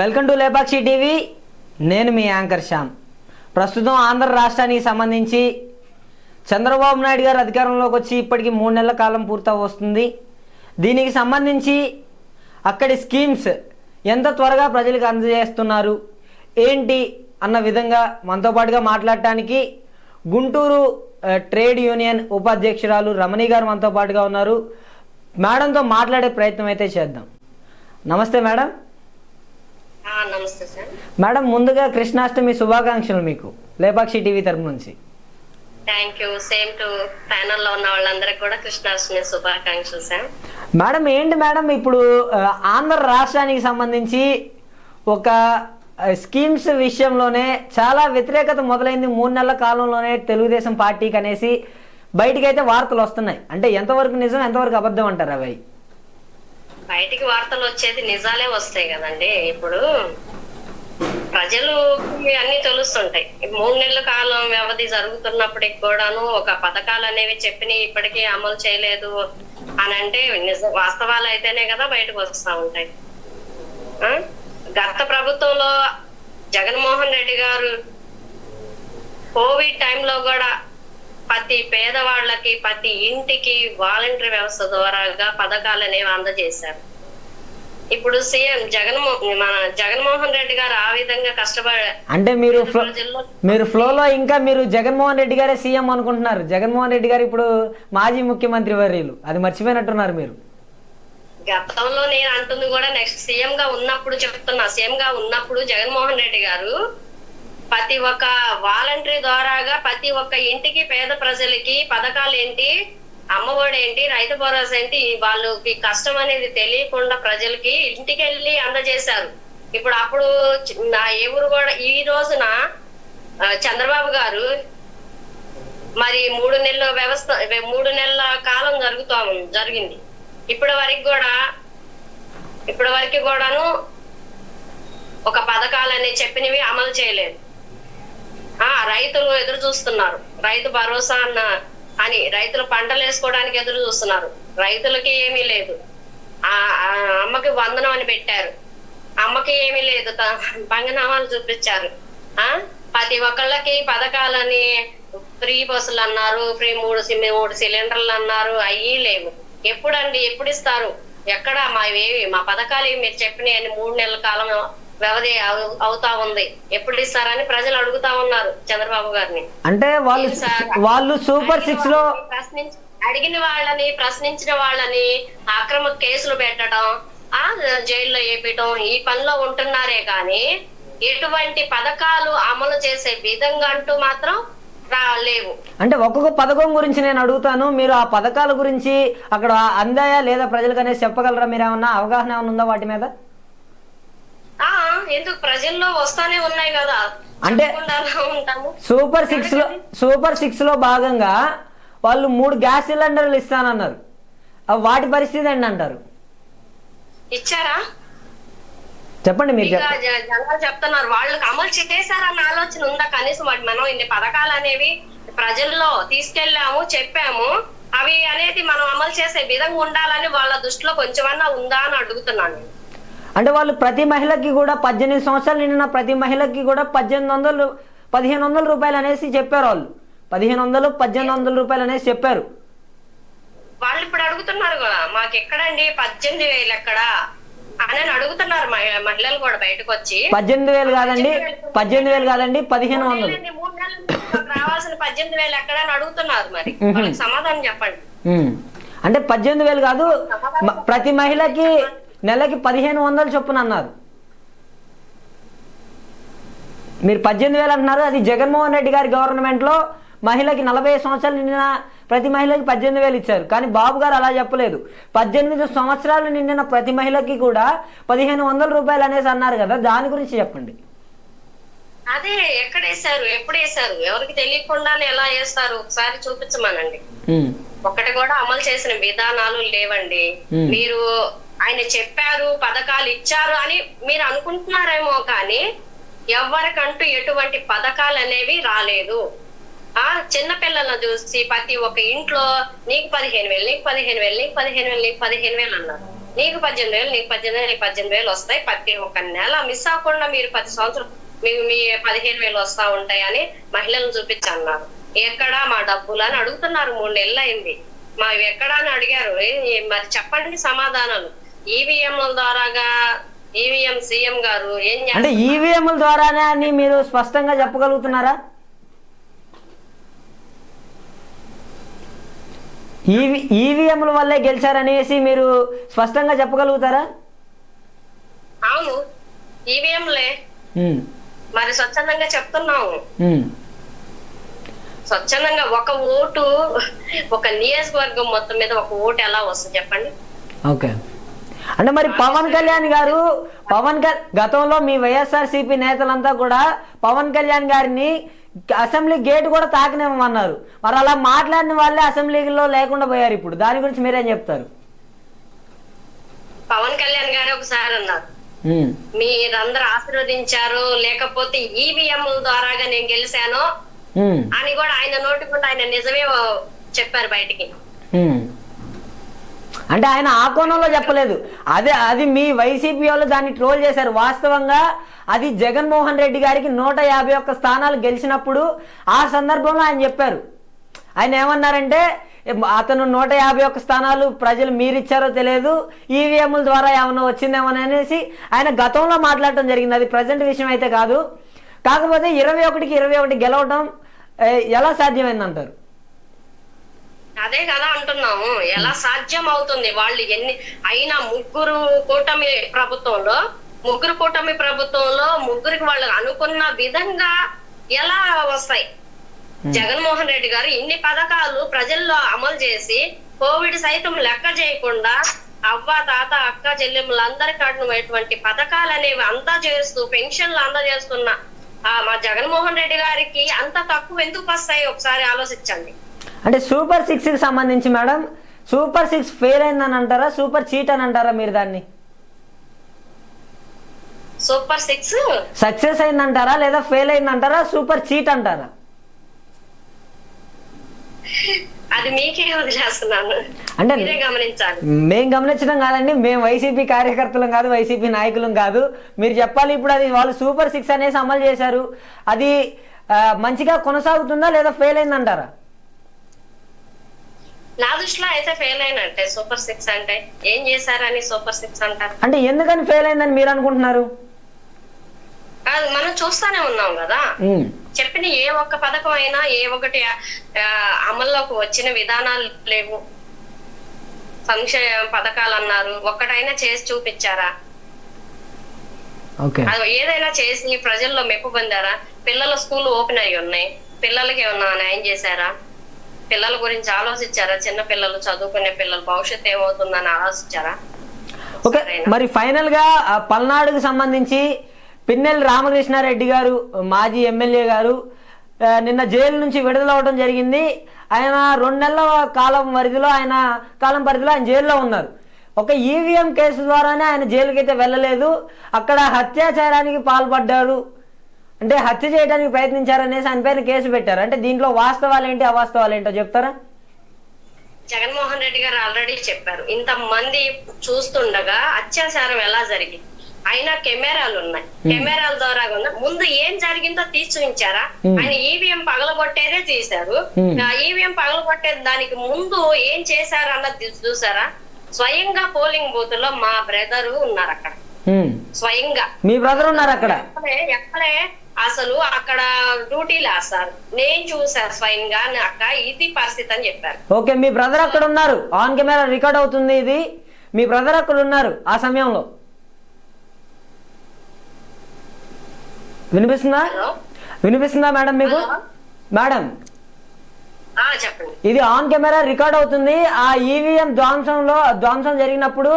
Welcome to Lepakshi TV. నేను మీ anchor Shyam. ప్రస్తుతం ఆంధ్ర రాష్ట్రానికి సంబంధించి చంద్రబాబు నాయుడు గారు అధికారంలోకి వచ్చి ఇప్పటికి మూడు నెలల కాలం పూర్త వస్తుంది దీనికి సంబంధించి అక్కడి స్కీమ్స్ ఎంత త్వరగా ప్రజలకు అందజేస్తున్నారు ఏంటి అన్న విధంగా మనతో పాటుగా మాట్లాడటానికి గుంటూరు ట్రేడ్ యూనియన్ ఉపాధ్యక్షురాలు రమణి గారు మనతో పాటుగా ఉన్నారు. మేడంతో మాట్లాడే ప్రయత్నం అయితే చేద్దాం. నమస్తే మేడం. నమస్తే సార్. మేడం ముందుగా కృష్ణాష్టమి శుభాకాంక్షలు మీకు. లేపాక్షి టీవీ తరపు నుంచి. థ్యాంక్ యూ సేమ్ టు ప్యానల్లో ఉన్న వాళ్ళందరికీ కూడా కృష్ణాష్టమి శుభాకాంక్షలు సార్ మేడం ఏంటి మేడం ఇప్పుడు ఆంధ్ర రాష్ట్రానికి సంబంధించి ఒక స్కీమ్స్ విషయంలోనే చాలా వ్యతిరేకత మొదలైంది. మూడు నెలల కాలంలోనే తెలుగుదేశం పార్టీకి అనేసి బయటికైతే వార్తలు వస్తున్నాయి. అంటే ఎంతవరకు నిజం ఎంతవరకు అబద్ధం అంటారు అవి? బయటికి వార్తలు వచ్చేది నిజాలే వస్తాయి కదండి. ఇప్పుడు ప్రజలు అన్ని తెలుస్తుంటాయి. మూడు నెలల కాలం వ్యవధి జరుగుతున్నప్పటికి కూడాను ఒక పథకాలు అనేవి చెప్పిన ఇప్పటికీ అమలు చేయలేదు అని అంటే నిజ వాస్తవాలు అయితేనే కదా బయటకు వస్తా ఉంటాయి. ఆ? గత ప్రభుత్వంలో జగన్మోహన్ రెడ్డి గారు కోవిడ్ టైంలో కూడా ప్రతి పేదవాళ్ళకి ప్రతి ఇంటికి వాలంటరీ వ్యవస్థ ద్వారాగా పథకాలు అనేవి అందజేశారు. ఇప్పుడు సీఎం జగన్మో మన జగన్మోహన్ రెడ్డి గారు ఆ విధంగా కష్టపడ అంటే మీరు మీరు ఫ్లోలో ఇంకా మీరు జగన్మోహన్ రెడ్డి గారే సీఎం అనుకుంటున్నారు. జగన్మోహన్ రెడ్డి గారు ఇప్పుడు మాజీ ముఖ్యమంత్రి వర్యులు. అది మర్చిపోయినట్టున్నారు మీరు. గతంలో నేను అంటుంది కూడా నెక్స్ట్ సీఎం గా ఉన్నప్పుడు చెప్తున్నా. సీఎం గా ఉన్నప్పుడు జగన్మోహన్ రెడ్డి గారు ప్రతి ఒక్క వాలంటరీ ద్వారాగా ప్రతి ఒక్క ఇంటికి పేద ప్రజలకి పథకాలు ఏంటి అమ్మఒడి ఏంటి రైతు భరోసా ఏంటి వాళ్ళకి కష్టం అనేది తెలియకుండా ప్రజలకి ఇంటికి వెళ్ళి అందజేశారు. ఇప్పుడు అప్పుడు నా ఎవరు కూడా ఈ రోజున చంద్రబాబు గారు మరి మూడు నెలల వ్యవస్థ మూడు నెలల కాలం జరుగుతా జరిగింది. ఇప్పటి వరకు కూడా ఇప్పటి వరకు కూడాను ఒక పథకాలని చెప్పినవి అమలు చేయలేదు. ఆ రైతులు ఎదురు చూస్తున్నారు. రైతు భరోసా అన్న అని రైతులు పంటలు వేసుకోవడానికి ఎదురు చూస్తున్నారు. రైతులకి ఏమీ లేదు. ఆ అమ్మకి వందనం అని పెట్టారు. అమ్మకి ఏమీ లేదు. త- పంగనామాలు చూపించారు. ఆ ప్రతి ఒక్కళ్ళకి పథకాలని ఫ్రీ బస్సులు అన్నారు ఫ్రీ మూడు మూడు సిలిండర్లు అన్నారు అయ్యి లేవు. ఎప్పుడండి? ఎప్పుడు ఇస్తారు? ఎక్కడ మా ఏవి మా పథకాలు మీరు చెప్పినాయి అని మూడు నెలల కాలం వ్యవధి అవు- అవుతా ఉంది. ఎప్పుడు ఇస్తారని ప్రజలు అడుగుతా ఉన్నారు చంద్రబాబు గారిని. అంటే వాళ్ళు వాళ్ళు సూపర్ సిక్స్లో ప్రశ్నించ- అడిగిన వాళ్ళని ప్రశ్నించిన వాళ్ళని అక్రమ కేసులు పెట్టడం ఆ జైల్లో వేపించడం ఈ పనిలో ఉంటున్నారే కానీ ఎటువంటి పథకాలు అమలు చేసే విధంగా అంటూ మాత్రం రా- లేవు. అంటే ఒక్కొక్క పథకం గురించి నేను అడుగుతాను. మీరు ఆ పథకాల గురించి అక్కడ అందాయా లేదా ప్రజలకు అనేది చెప్పగలరా? మీరు ఏమన్నా అవగాహన ఏమైనా ఉందా వాటి మీద? ఎందుకు ప్రజల్లో వస్తానే ఉన్నాయి కదా? అంటే- సూపర్ సిక్స్లో సూపర్ సిక్స్లో భాగంగా వాళ్ళు మూడు గ్యాస్ సిలిండర్లు ఇస్తానన్నారు. వాటి పరిస్థితి ఏంటి అంటారు? ఇచ్చారా? చెప్పండి మీరు జనాలు చెప్తున్నారు వాళ్ళకి అమలు చేశారన్న ఆలోచన ఉందా? కనీసం వాటి మనం ఇన్ని పథకాలు అనేవి ప్రజల్లో తీసుకెళ్ళాము చెప్పాము. అవి అనేది మనం అమలు చేసే విధంగా ఉండాలని వాళ్ళ దృష్టిలో కొంచెమన్నా ఉందా అని అడుగుతున్నాను. అంటే వాళ్ళు ప్రతి మహిళకి కూడా పద్దెనిమిది సంవత్సరాలు నిండిన ప్రతి మహిళకి కూడా పద్దెనిమిది వందలు పదిహేను వందల రూపాయలు అనేసి చెప్పారు వాళ్ళు. పదిహేను వందలు పద్దెనిమిది వందల రూపాయలు అనేసి చెప్పారు. వాళ్ళు ఇప్పుడు అడుగుతున్నారు కదా మాకు ఎక్కడండి పద్దెనిమిది వేలు ఎక్కడా? అని అడుగుతున్నారు మహి- మహిళలు కూడా బయటకు వచ్చి. పద్దెనిమిది వేలు కాదండి పద్దెనిమిది వేలు కాదండి పదిహేను వందలు. రావాల్సిన పద్దెనిమిది వేలు ఎక్కడా అని అడుగుతున్నారు మరి. సమాధానం చెప్పండి. అంటే పద్దెనిమిది వేలు కాదు ప్రతి మహిళకి నెలకి పదిహేను వందలు చొప్పున అన్నారు. మీరు పద్దెనిమిది వేలు అంటున్నారు అది జగన్మోహన్ రెడ్డి గారి గవర్నమెంట్లో మహిళకి నలభై సంవత్సరాలు నిండిన ప్రతి మహిళకి పద్దెనిమిది వేలు ఇచ్చారు. కానీ బాబు గారు అలా చెప్పలేదు. పద్దెనిమిది సంవత్సరాలు నిండిన ప్రతి మహిళకి కూడా పదిహేను వందల రూపాయలు అనేసి అన్నారు కదా దాని గురించి చెప్పండి. అదే ఎక్కడ వేశారు ఎప్పుడు వేశారు ఎవరికి తెలియకుండానే ఎలా వేస్తారు? ఒకసారి చూపించమనండి. ఒకటి కూడా అమలు చేసిన విధానాలు లేవండి. మీరు ఆయన చెప్పారు పథకాలు ఇచ్చారు అని మీరు అనుకుంటున్నారేమో కానీ ఎవరికంటూ ఎటువంటి పథకాలు అనేవి రాలేదు. ఆ చిన్న పిల్లలను చూసి ప్రతి ఒక్క ఇంట్లో నీకు పదిహేను వేలు నీకు పదిహేను వేలు నీకు పదిహేను వేలు నీకు పదిహేను వేలు అన్నారు. నీకు పద్దెనిమిది వేలు నీకు పద్దెనిమిది వేలు నీకు పద్దెనిమిది వేలు వస్తాయి. ప్రతి ఒక్క నెల మిస్ అవ్వకుండా మీరు పది సంవత్సరం మీకు మీ పదిహేను వేలు వస్తా ఉంటాయని మహిళలను చూపించి అన్నారు ఎక్కడా మా డబ్బులు అని అడుగుతున్నారు. మూడు నెలలు అయింది. మా ఎక్కడా అని అడిగారు. మరి చెప్పండి సమాధానాలు. ఈవీఎంల ద్వారాగా ఈవీఎం సీఎం గారు ఏం అంటే ఈవీఎంల ద్వారానే అని మీరు స్పష్టంగా చెప్పగలుగుతున్నారా? ఈవీ ఈవీఎంల వల్లే గెలిచారనేసి మీరు స్పష్టంగా చెప్పగలుగుతారా? అవును. ఈవీఎంలే. మరి స్వచ్ఛందంగా చెప్తున్నాము. ఉమ్. స్వచ్ఛందంగా ఒక ఓటు ఒక నియోజకవర్గం మొత్తం మీద ఒక ఓటు ఎలా వస్తుంది చెప్పండి? ఓకే. అంటే మరి పవన్ కళ్యాణ్ గారు పవన్ గతంలో మీ వైఎస్ఆర్సీపీ నేతలంతా కూడా పవన్ కళ్యాణ్ గారిని అసెంబ్లీ గేట్ కూడా తాకనివ్వమన్నారు. మరి అలా మాట్లాడిన వాళ్ళే అసెంబ్లీలో లేకుండా పోయారు ఇప్పుడు. దాని గురించి మీరేం చెప్తారు? పవన్ కళ్యాణ్ గారు ఒకసారి అన్నారు. మీరందరూ ఆశీర్వదించారు లేకపోతే ఈవీఎం ద్వారాగా నేను గెలిచాను అని కూడా ఆయన నోటికుండా ఆయన నిజమే చెప్పారు బయటికి. అంటే ఆయన ఆ కోణంలో చెప్పలేదు. అదే అది మీ వైసీపీ వాళ్ళు దాన్ని ట్రోల్ చేశారు. వాస్తవంగా అది జగన్మోహన్ రెడ్డి గారికి నూట యాభై ఒక్క స్థానాలు గెలిచినప్పుడు ఆ సందర్భంలో ఆయన చెప్పారు. ఆయన ఏమన్నారంటే అతను నూట యాభై ఒక్క స్థానాలు ప్రజలు మీరిచ్చారో తెలియదు ఈవీఎంల ద్వారా ఏమైనా వచ్చిందేమో అనేసి ఆయన గతంలో మాట్లాడటం జరిగింది. అది ప్రజెంట్ విషయం అయితే కాదు. కాకపోతే ఇరవై ఒకటికి ఇరవై ఒకటి గెలవడం ఎలా సాధ్యమైందంటారు? అదే కదా అంటున్నాము. ఎలా సాధ్యం అవుతుంది వాళ్ళు ఎన్ని అయినా ముగ్గురు కూటమి ప్రభుత్వంలో ముగ్గురు కూటమి ప్రభుత్వంలో ముగ్గురికి వాళ్ళు అనుకున్న విధంగా ఎలా వస్తాయి? జగన్మోహన్ రెడ్డి గారు ఇన్ని పథకాలు ప్రజల్లో అమలు చేసి కోవిడ్ సైతం లెక్క చేయకుండా అవ్వ తాత అక్క చెల్లెములందరికీ అటువంటి పథకాలు అనేవి అంతా చేస్తూ పెన్షన్లు అందజేస్తున్న ఆ మా జగన్మోహన్ రెడ్డి గారికి అంత తక్కువ ఎందుకు వస్తాయి? ఒకసారి ఆలోచించండి. అంటే సూపర్ సిక్స్కి సంబంధించి మేడం సూపర్ సిక్స్ ఫెయిల్ అయిందని అంటారా సూపర్ చీట్ అని అంటారా మీరు దాన్ని? Super six? సక్సెస్ అయిందంటారా లేదా ఫెయిల్ అయిందంటారా సూపర్ చీట్ అంటారా? అది మీకే వదిలేస్తున్నాను అంటే మేము గమనించడం కాదండి మేము వైసీపీ కార్యకర్తలం కాదు వైసీపీ నాయకులం కాదు. మీరు చెప్పాలి ఇప్పుడు అది వాళ్ళు సూపర్ సిక్స్ అనేసి అమలు చేశారు. అది మంచిగా కొనసాగుతుందా లేదా ఫెయిల్ అయిందంటారా? నా దృష్టిలో అయితే ఫెయిల్ అయినట్టే సూపర్ సిక్స్ అంటే. ఏం చేశారని సూపర్ సిక్స్ అంటారు. అంటే ఎందుకని ఫెయిల్ అయిందని మీరు అనుకుంటున్నారు? కాదు మనం చూస్తానే ఉన్నాం కదా. చెప్పిన ఏ ఒక్క పథకం అయినా ఏ ఒకటి అమల్లోకి వచ్చిన విధానాలు లేవు. సంక్షేమ పథకాలు అన్నారు ఒక్కటైనా చేసి చూపించారా? ఏదైనా చేసి ప్రజల్లో మెప్పు పొందారా? పిల్లల స్కూల్ ఓపెన్ అయి ఉన్నాయి. పిల్లలకి ఏమన్నా న్యాయం చేశారా? పిల్లల గురించి ఆలోచించారా? చిన్న పిల్లలు చదువుకునే పిల్లలు భవిష్యత్తు ఏమవుతుందని ఆలోచించారా? ఓకే మరి ఫైనల్గా పల్నాడుకు సంబంధించి పిన్నెల్లి రామకృష్ణారెడ్డి గారు మాజీ ఎమ్మెల్యే గారు నిన్న జైలు నుంచి విడుదలవడం జరిగింది. ఆయన రెండు నెలల కాలం పరిధిలో ఆయన కాలం పరిధిలో ఆయన జైల్లో ఉన్నారు. ఒక ఈవీఎం కేసు ద్వారానే ఆయన జైలుకి అయితే వెళ్ళలేదు. అక్కడ హత్యాచారానికి పాల్పడ్డారు. అంటే హత్య చేయడానికి ప్రయత్నించారనేసి ఆయన పైన కేసు పెట్టారు. అంటే దీంట్లో వాస్తవాలు ఏంటి అవాస్తవాలు ఏంటో చెప్తారా? జగన్మోహన్ రెడ్డి గారు ఆల్రెడీ చెప్పారు. ఇంత మంది చూస్తుండగా అత్యాచారం ఎలా జరిగింది? అయినా కెమెరాలు ఉన్నాయి. కెమెరాల ద్వారా ముందు ఏం జరిగిందో తీసి చూపించారా. ఆయన ఈవీఎం పగలగొట్టేదే తీశారు. ఈవీఎం పగలగొట్టే దానికి ముందు ఏం చేశారు అన్నది చూసారా స్వయంగా పోలింగ్ బూత్లో మా బ్రదరు ఉన్నారు అక్కడ. స్వయంగా. మీ బ్రదర్ ఉన్నారు అక్కడ? ఎక్కడే అసలు అక్కడ డ్యూటీలు వేస్తారు నేను చూసా స్వయంగా అక్క ఇది పరిస్థితి అని చెప్పారు. ఓకే మీ బ్రదర్ అక్కడ ఉన్నారు. ఆన్ కెమెరా రికార్డ్ అవుతుంది ఇది. మీ బ్రదర్ అక్కడ ఉన్నారు ఆ సమయంలో. వినిపిస్తుందా? వినిపిస్తుందా మేడం మీకు. మేడం. ఇది ఆన్ కెమెరా రికార్డ్ అవుతుంది. ఆ ఈవీఎం ధ్వంసంలో ధ్వంసం జరిగినప్పుడు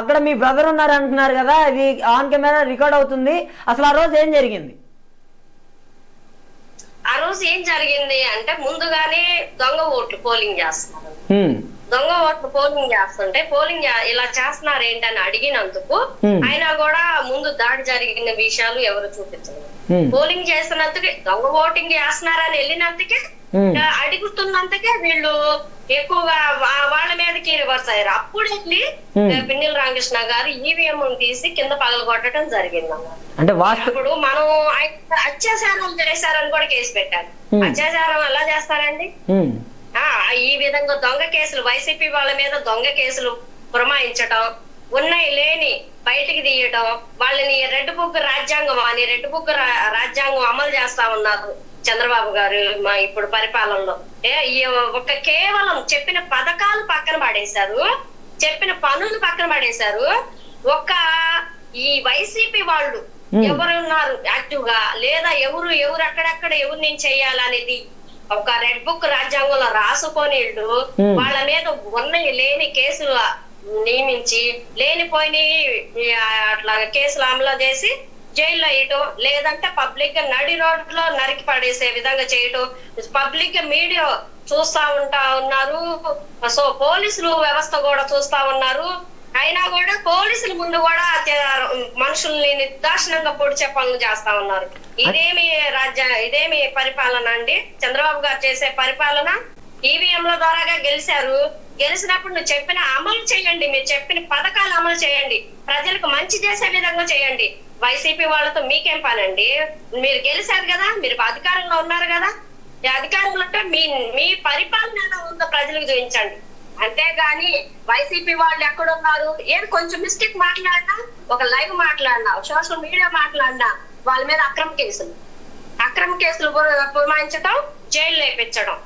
అక్కడ మీ బ్రదర్ ఉన్నారు అంటున్నారు కదా ఇది ఆన్ కెమెరా రికార్డ్ అవుతుంది. అసలు ఆ రోజు ఏం జరిగింది? ఆ రోజు ఏం జరిగింది అంటే ముందుగానే దొంగ ఓట్లు పోలింగ్ చేస్తున్నారు. దొంగ ఓట్లు పోలింగ్ చేస్తుంటే పోలింగ్ ఇలా చేస్తున్నారు ఏంటని అడిగినందుకు. అయినా కూడా ముందు దాడి జరిగిన విషయాలు ఎవరు చూపించలేదు. పోలింగ్ చేస్తున్నందుకే దొంగ ఓటింగ్ చేస్తున్నారని వెళ్ళినందుకే. ఆ, అడుగుతున్నందుకే వీళ్ళు ఎక్కువగా వాళ్ళ మీదకి రివర్స్ అయ్యారు. అప్పుడు వెళ్ళి. పిన్నెల రామకృష్ణ గారు ఈవీఎం తీసి కింద పగలు కొట్టడం జరిగింది అంటే అప్పుడు మనం అత్యాచారం చేశారని కూడా కేసు పెట్టారు. అత్యాచారం ఎలా చేస్తారండి? ఈ విధంగా దొంగ కేసులు వైసీపీ వాళ్ళ మీద దొంగ కేసులు పురమాయించటం ఉన్నాయి లేని బయటికి తీయటం వాళ్ళని రెడ్ బుక్ రాజ్యాంగం అని రెడ్ బుక్ రాజ్యాంగం అమలు చేస్తా ఉన్నారు. చంద్రబాబు గారు మా ఇప్పుడు పరిపాలనలో. ఒక కేవలం చెప్పిన పథకాలు పక్కన పడేశారు చెప్పిన పనులు పక్కన పడేశారు. ఒక ఈ వైసీపీ వాళ్ళు. ఎవరున్నారు యాక్టివ్గా లేదా ఎవరు ఎవరు అక్కడక్కడ ఎవరు నేను చేయాలనేది ఒక రెడ్ బుక్ రాజ్యాంగంలో రాసుకొని వీళ్ళు మీద ఉన్నాయి లేని కేసులు నియమించి లేనిపోయిన అట్లా కేసులు అమలు చేసి జైల్లో వేయటం లేదంటే పబ్లిక్గా నడి రోడ్లో నరికి పడేసే విధంగా చేయటం పబ్లిక్గా మీడియా చూస్తా ఉంటా ఉన్నారు. సో పోలీసులు వ్యవస్థ కూడా చూస్తా ఉన్నారు. అయినా కూడా పోలీసుల ముందు కూడా మనుషుల్ని నిర్దాక్షిణంగా పొడిచే పనులు చేస్తా ఉన్నారు. ఇదేమి రాజ్య ఇదేమి పరిపాలన అండి? చంద్రబాబు గారు చేసే పరిపాలన? ఈవీఎంల ద్వారాగా గెలిచారు. గెలిచినప్పుడు నువ్వు చెప్పిన అమలు చేయండి. మీరు చెప్పిన పథకాలు అమలు చేయండి. ప్రజలకు మంచి చేసే విధంగా చేయండి. వైసీపీ వాళ్ళతో మీకేం పనండి? మీరు గెలిచారు కదా మీరు అధికారంలో ఉన్నారు కదా. ఈ అధికారంలో ఉంటే మీ మీ పరిపాలన ఎలా ఉందో ప్రజలకు చూపించండి. అంతేగాని వైసీపీ వాళ్ళు ఎక్కడున్నారు ఏది కొంచెం మిస్టేక్ మాట్లాడినా ఒక లైవ్ మాట్లాడినా సోషల్ మీడియా మాట్లాడినా వాళ్ళ మీద అక్రమ కేసులు. అక్రమ కేసులు పురమాయించడం జైలు లేపించడం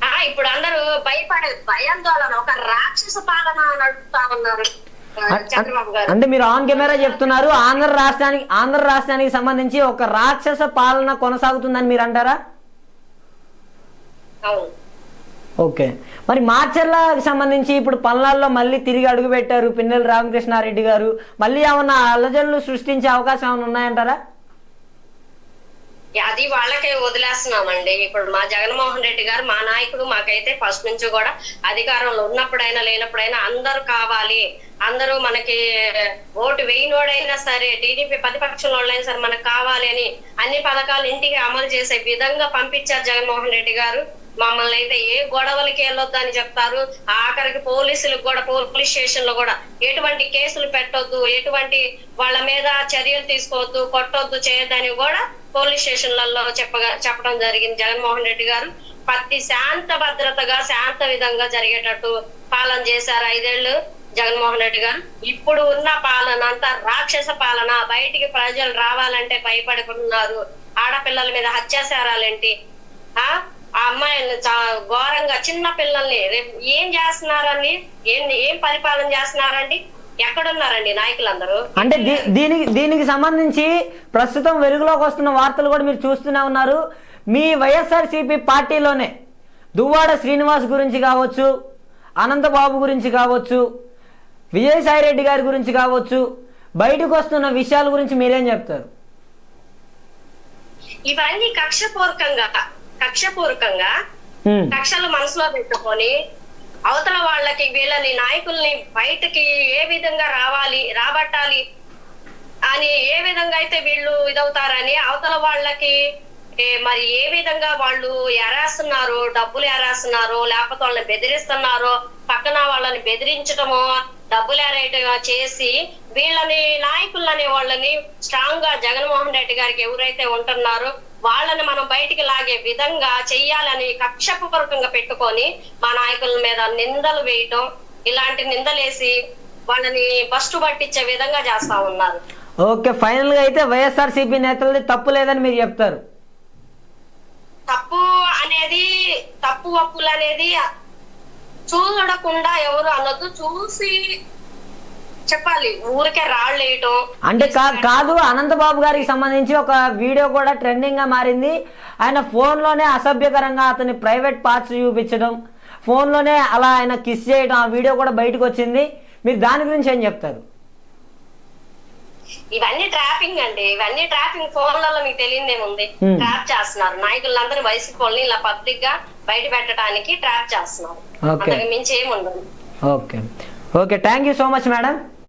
ఆ ఇప్పుడు అందరూ భయపడే భయాందోళన. ఒక రాక్షస పాలన నడుపుతా ఉన్నారు. అంటే మీరు ఆన్ కెమెరా చెప్తున్నారు ఆంధ్ర రాష్ట్రానికి ఆంధ్ర రాష్ట్రానికి సంబంధించి ఒక రాక్షస పాలన కొనసాగుతుందని మీరు అంటారా? ఓకే. మరి మార్చర్లకు సంబంధించి ఇప్పుడు పల్నాల్లో మళ్ళీ తిరిగి అడుగు పెట్టారు పిన్నెల రామకృష్ణారెడ్డి గారు. మళ్ళీ ఏమన్నా అలజడులు సృష్టించే అవకాశం ఏమైనా ఉన్నాయంటారా? అది వాళ్ళకే వదిలేస్తున్నామండి. ఇప్పుడు మా జగన్మోహన్ రెడ్డి గారు మా నాయకుడు మాకైతే ఫస్ట్ నుంచి కూడా అధికారంలో ఉన్నప్పుడైనా లేనప్పుడైనా అందరూ కావాలి. అందరూ మనకి ఓటు వేయినోడైనా సరే టీడీపీ ప్రతిపక్షంలో వాళ్ళైనా సరే మనకు కావాలి అని అన్ని పథకాలు ఇంటికి అమలు చేసే విధంగా పంపించారు జగన్మోహన్ రెడ్డి గారు. మమ్మల్ని అయితే ఏ గొడవలకి వెళ్ళొద్దు అని చెప్తారు. ఆఖరికి పోలీసులకు కూడా పోలీస్ స్టేషన్లో కూడా ఎటువంటి కేసులు పెట్టొద్దు ఎటువంటి వాళ్ళ మీద చర్యలు తీసుకోవద్దు కొట్టొద్దు చేయొద్దని కూడా పోలీస్ స్టేషన్లలో చెప్పగా చెప్పడం జరిగింది. జగన్మోహన్ రెడ్డి గారు ప్రతి శాంత భద్రతగా శాంత విధంగా జరిగేటట్టు పాలన చేశారు ఐదేళ్ళు జగన్మోహన్ రెడ్డి గారు. ఇప్పుడు ఉన్న పాలన అంతా రాక్షస పాలన. బయటికి ప్రజలు రావాలంటే భయపడుకుంటున్నారు. ఆడపిల్లల మీద అత్యాచారాలేంటి ఆ? ఆ చా- ఘోరంగా చిన్న పిల్లల్ని ఏం చేస్తున్నారని ఏం ఏం పరిపాలన చేస్తున్నారండి? ఎక్కడున్నారండి నాయకులందరూ? అంటే దీనికి దీనికి సంబంధించి ప్రస్తుతం వెలుగులోకి వస్తున్న వార్తలు కూడా మీరు చూస్తూనే ఉన్నారు. మీ వైఎస్ఆర్సీపీ పార్టీలోనే దువ్వాడ శ్రీనివాస్ గురించి కావచ్చు అనంతబాబు గురించి కావచ్చు విజయసాయిరెడ్డి గారి గురించి కావచ్చు బయటకు వస్తున్న విషయాల గురించి మీరేం చెప్తారు? ఇవన్నీ కక్షపూర్వకంగా కక్షపూర్వకంగా కక్షలు మనసులో పెట్టుకొని అవతల వాళ్ళకి వీళ్ళని నాయకుల్ని బయటకి ఏ విధంగా రావాలి రాబట్టాలి అని ఏ విధంగా అయితే వీళ్ళు ఇదవుతారని అవతల వాళ్ళకి ఏ, మరి ఏ విధంగా వాళ్ళు ఎరాస్తున్నారు డబ్బులు ఎరాస్తున్నారు లేకపోతే వాళ్ళని బెదిరిస్తున్నారో పక్కన వాళ్ళని బెదిరించడము డబ్బులు ఎరేయటం చేసి వీళ్ళని నాయకులు అనే వాళ్ళని స్ట్రాంగ్గా జగన్మోహన్ రెడ్డి గారికి ఎవరైతే ఉంటున్నారో వాళ్ళని మనం బయటికి లాగే విధంగా చెయ్యాలని కక్షపూర్వకంగా పెట్టుకొని మా నాయకుల మీద నిందలు వేయటం ఇలాంటి నిందలేసి వాళ్ళని బస్టు పట్టించే విధంగా చేస్తా ఉన్నారు. ఓకే ఫైనల్గా అయితే వైఎస్ఆర్సీపీ నేతలది తప్పు లేదని మీరు చెప్తారు. తప్పు అనేది తప్పు ఒప్పులు అనేది చూడకుండా ఎవరు అనొద్దు. చూసి చెప్పాలి ఊరికే రాళ్ళు వేయటం. అంటే కాదు అనంతబాబు గారికి సంబంధించి ఒక వీడియో కూడా ట్రెండింగ్గా మారింది. ఆయన ఫోన్లోనే అసభ్యకరంగా అతని ప్రైవేట్ పార్ట్స్ చూపించడం ఫోన్లోనే అలా ఆయన కిస్ చేయడం ఆ వీడియో కూడా బయటకు వచ్చింది. మీరు దాని గురించి ఏం చెప్తారు? ఇవన్నీ ట్రాపింగ్ అండి. ఇవన్నీ ట్రాపింగ్ ఫోన్లలో మీకు తెలియదేముంది. ట్రాప్ చేస్తున్నారు. నాయకులందరూ వైసీపీ వాళ్ళని ఇలా పబ్లిక్గా బయట పెట్టడానికి ట్రాప్ చేస్తున్నారు. అంతకు మించి ఏముండదు. Okay. Okay. Thank you so much madam.